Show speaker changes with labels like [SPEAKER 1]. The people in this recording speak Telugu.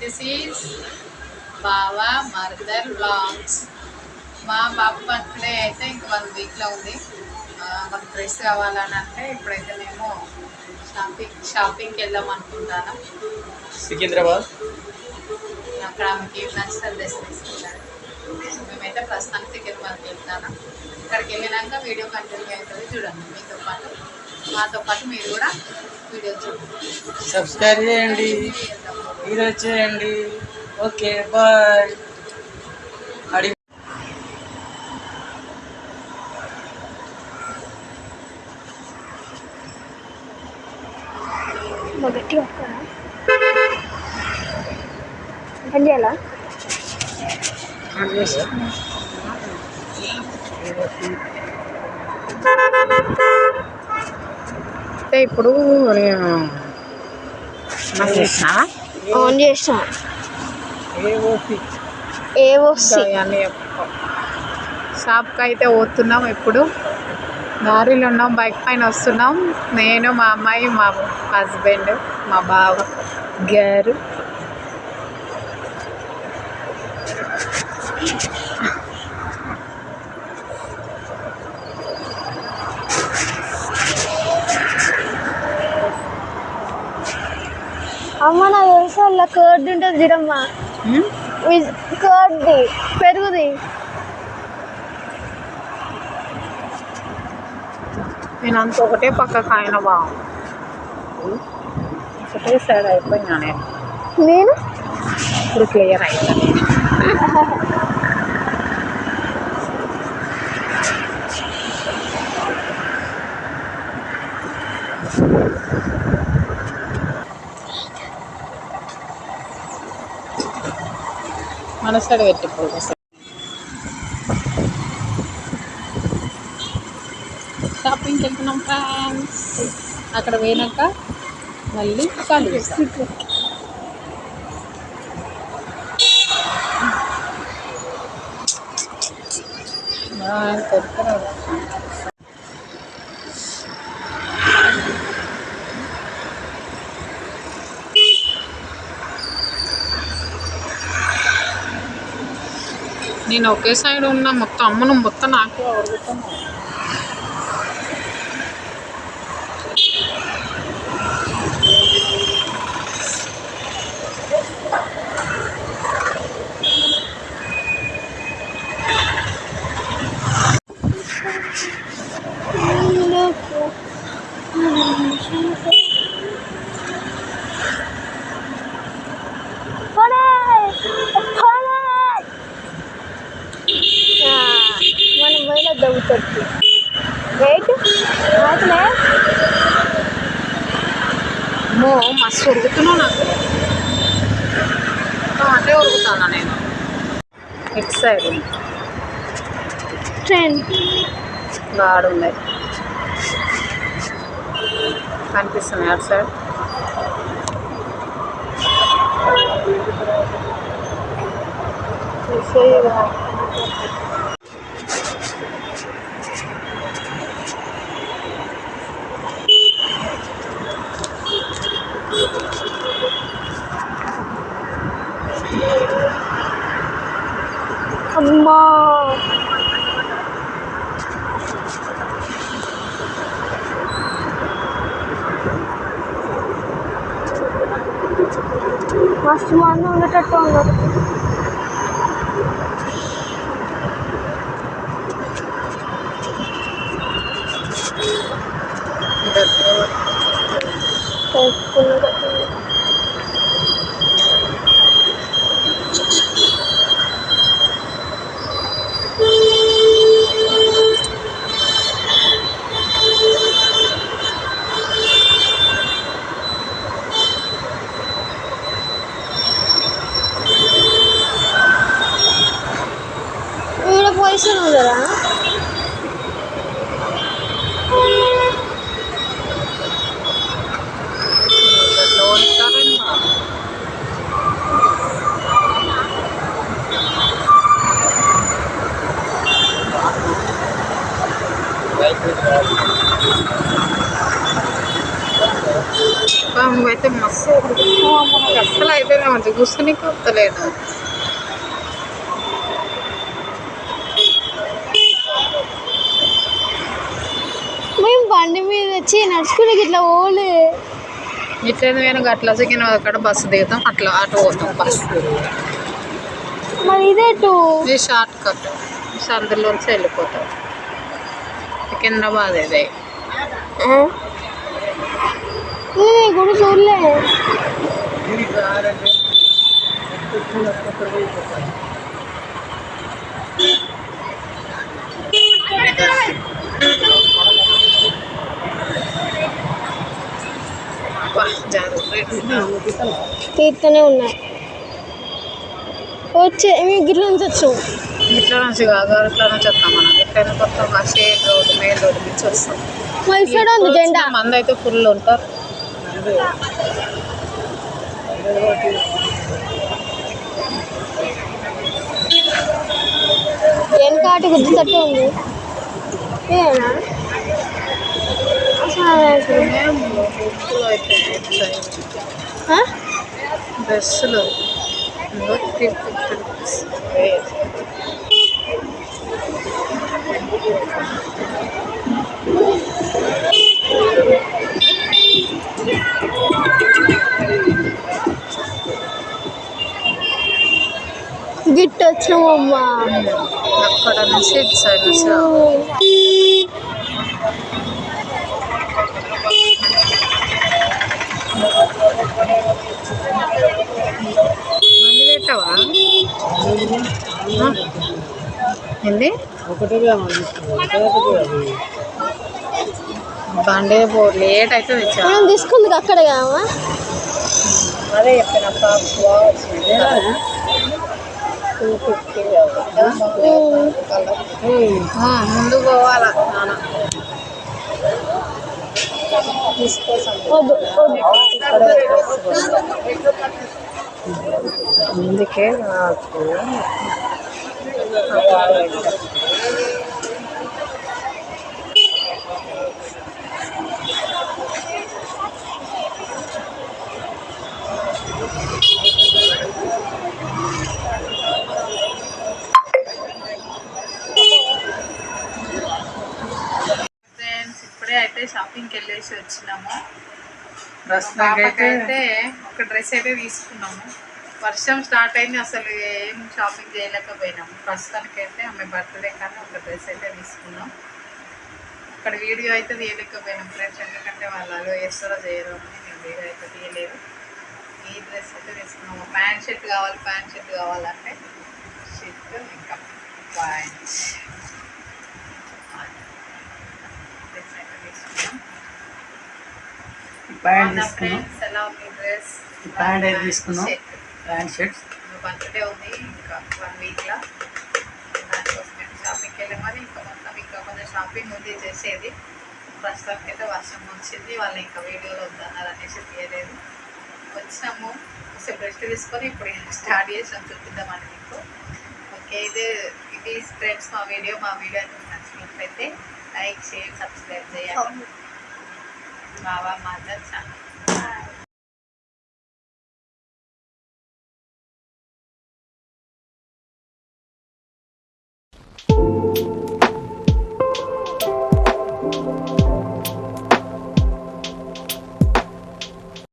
[SPEAKER 1] దిస్ ఈజ్ బావా మర్దర్ బ్లాగ్స్ మా బాబు బర్త్డే అయితే ఇంక వన్ వీక్లో ఉంది. మాకు డ్రెస్ కావాలని అంటే ఇప్పుడైతే మేము షాపింగ్ షాపింగ్కి వెళ్దాం అనుకుంటాను.
[SPEAKER 2] సికింద్రాబాద్?
[SPEAKER 1] అక్కడ ఆమెకి నచ్చిన డ్రెస్ తీసుకుంటాను మేమైతే ప్రస్తుతానికి సికింద్రాబాద్కి వెళ్తాను అక్కడికి వెళ్ళినాక వీడియో కంటిన్యూ అవుతుంది. చూడండి మీతో పాటు మాతో పాటు మీరు కూడా వీడియో చూడండి.
[SPEAKER 2] సబ్స్క్రైబ్ చేయండి. ఈరోజు చేయండి. Okay bye. అడిగి
[SPEAKER 3] గట్టి వస్తారా పని చేయాలా?
[SPEAKER 1] ఇప్పుడు
[SPEAKER 3] ఆన్ చేసిన ఏవోసి
[SPEAKER 1] షాప్కి అయితే పోతున్నాం ఇప్పుడు దారిలో ఉన్నాం బైక్ పైన వస్తున్నాం. నేను మా అమ్మాయి మా హస్బెండ్ మా బావ గారు.
[SPEAKER 3] కర్డ్ ఉంటుంది చూడమ్మా కర్డ్ది పెరుగుది.
[SPEAKER 1] నేను అంత ఒకటే పక్క కాయన బావ. ఒకటే సైడ్ అయిపోయినా నేను.
[SPEAKER 3] నేను?
[SPEAKER 1] ఇప్పుడు క్లియర్ అయింది మనసడు పెట్టిపోదు షాపింగ్కి వెళ్తున్నాం ఫ్రెండ్స్ అక్కడ పోయినాక మళ్ళీ కలుస్తాం చేస్తాం నేను ఒకే సైడ్ ఉన్న మొత్తం అమ్మను మొత్తం నాకే. అడుగుతున్నాను ఉరుకుతున్నావు నాకు అంటే ఉరుకుతానా నేను ఇటు సైడ్
[SPEAKER 3] ట్రైన్
[SPEAKER 1] బాడు ఉన్నాయి అటు సైడ్
[SPEAKER 3] అమ్మా
[SPEAKER 2] ചുവന്ന
[SPEAKER 1] വന്നിട്ടോ കൊണ്ടുവന്നത് అసలు మంచి కూర్చొని కొత్తలేదు
[SPEAKER 3] మేము బండి మీద వచ్చి నడుచుకుని ఇట్లా ఓలే
[SPEAKER 1] ఇట్లా నేను అట్లా సెకండ్ అక్కడ బస్సు దిగుతాం అట్లా అటు పోతాం బస్సు
[SPEAKER 3] మరి ఇదే టూ
[SPEAKER 1] ఇది షార్ట్ కట్. సందులోంచి వెళ్ళిపోతాం. సికింద్రాబాద్ ఇదే.
[SPEAKER 3] గుడి చూడలే. తీర్థనే ఉన్నాయి వచ్చే మేము గిట్ల నుంచి వచ్చాం.
[SPEAKER 1] ఇట్లా నుంచి కాదు ఇట్లా నుంచి వస్తాం మనం. ఇట్లా కొత్త షేడ్ రోడ్ మెయిన్ రోడ్ నుంచి వస్తాం.
[SPEAKER 3] ఇక్కడ ఉంది జెండా.
[SPEAKER 1] మంది అయితే ఫుల్ ఉంటారు.
[SPEAKER 3] వెనకాటి గుర్తుతట్టే ఉంది? ఇదేనా అసలు
[SPEAKER 1] ఫిఫ్టీ రూపీస్
[SPEAKER 3] వచ్చినామమ్మా
[SPEAKER 1] అక్కడ నుంచి ఇటు సైడ్. మంది పెట్టావా? ఏంది? బండి పో లేట్ అయితే తెచ్చా.
[SPEAKER 3] తీసుకుంది అక్కడ కావా?
[SPEAKER 1] అదే చెప్పిన ముందు పోవాలా అందుకే నాకు ఫ్రెండ్స్ ఇప్పుడే అయితే షాపింగ్కి వెళ్ళేసి వచ్చినాము. పాపకైతే ఒక డ్రెస్ అయితే తీసుకున్నాము. వర్షం స్టార్ట్ అయింది అసలు ఏం షాపింగ్ చేయలేకపోయినాము. ప్రస్తుతానికైతే ఆమె బర్త్డే కానీ ఒక డ్రెస్ అయితే తీసుకున్నాం. అక్కడ వీడియో అయితే తీయలేకపోయినాం ఫ్రెండ్స్ ఎందుకంటే వాళ్ళు అలో చేస్తారో చేయరో అని నేను వీడియో అయితే తీయలేదు. ఈ డ్రెస్ అయితే తీసుకున్నాము ప్యాంట్ షర్ట్ కావాలి ప్యాంట్ షర్ట్ కావాలంటే షర్ట్ ఇంకా ప్యాంట్. డ్రెస్ అయితే తీసుకున్నాం.
[SPEAKER 2] ప్యాంట్ తీసుకున్నాం. ప్యాంట్ అయితే తీసుకున్నాం? ప్యాంట్ షర్ట్స్
[SPEAKER 1] బర్త్డే ఉంది ఇంకా వన్ వీక్లో దానికోసం మేము షాపింగ్కి వెళ్ళాం. కానీ ఇంకా మొత్తం ఇంకా కొంచెం షాపింగ్ ఉంది చేసేది. ప్రస్తుతానికి అయితే వర్షం వచ్చింది వాళ్ళు ఇంకా వీడియోలో వద్దన్నారు అనేసి తీయలేదు. వచ్చినాము కొంచెం రెస్ట్ తీసుకొని ఇప్పుడు స్టార్ట్ చేసాం చూపిద్దామని మీకు. ఓకే ఇది ఇది ఫ్రెండ్స్ మా వీడియో మా వీడియో నచ్చినట్లయితే లైక్ షేర్ సబ్స్క్రైబ్ చేయాలి બાવા માતા